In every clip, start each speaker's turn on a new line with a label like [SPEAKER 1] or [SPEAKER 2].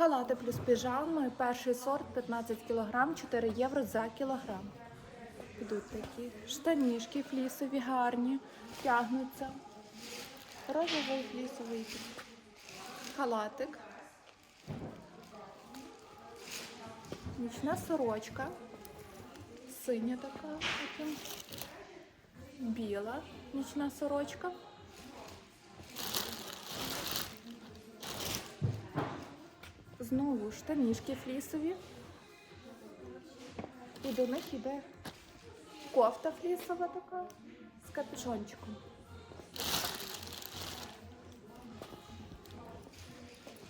[SPEAKER 1] Халати плюс піжами, перший сорт 15 кг, 4 євро за кілограм. Підуть такі штанішки флісові, гарні, тягнуться. Розовий флісовий халатик. Нічна сорочка. Синя така, біла нічна сорочка. Знову штанішки флісові. І до них йде кофта флісова така з капюшончиком.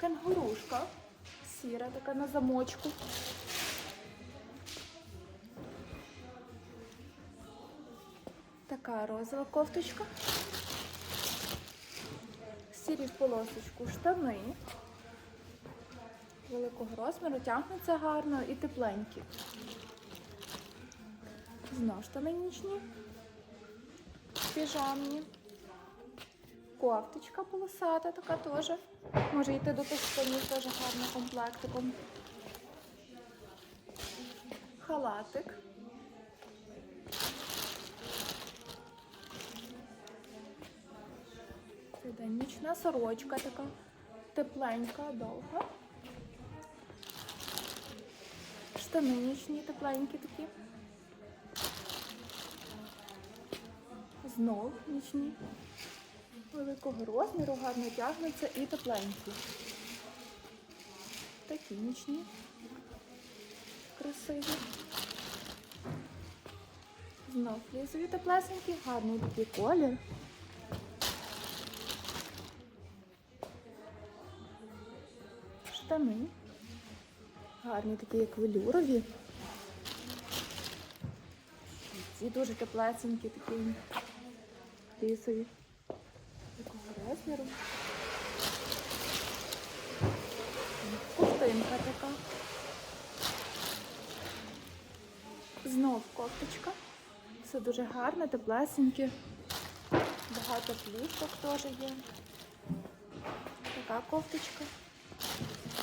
[SPEAKER 1] Кенгурушка сіра така на замочку. Така розова кофточка. Сірі в полосочку штани. Великого розміру, тягнуться гарно і тепленькі. Знов штани нічні. Піжамні. Кофточка полосата така теж. Може йти до тих теж гарно комплектиком. Халатик. Це нічна сорочка така. Тепленька, довга. Штани нічні, тепленькі такі. Знов нічні. Великого розміру, гарно тягнуться і тепленькі. Такі нічні. Красиві. Знов лізові теплесенькі, гарний такий колір. Штани. Гарні такі, як велюрові. Ці дуже теплесенькі, такі лісові. Такого розміру. Ковтинка така. Знов кофточка. Все дуже гарне, теплесеньке. Багато плюшок теж є. Така кофточка.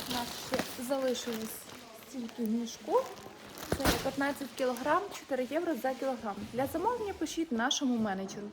[SPEAKER 1] У нас ще залишилось стільки в мішку. Це 15 кг, 4 євро за кілограм. Для замовлення пишіть нашому менеджеру.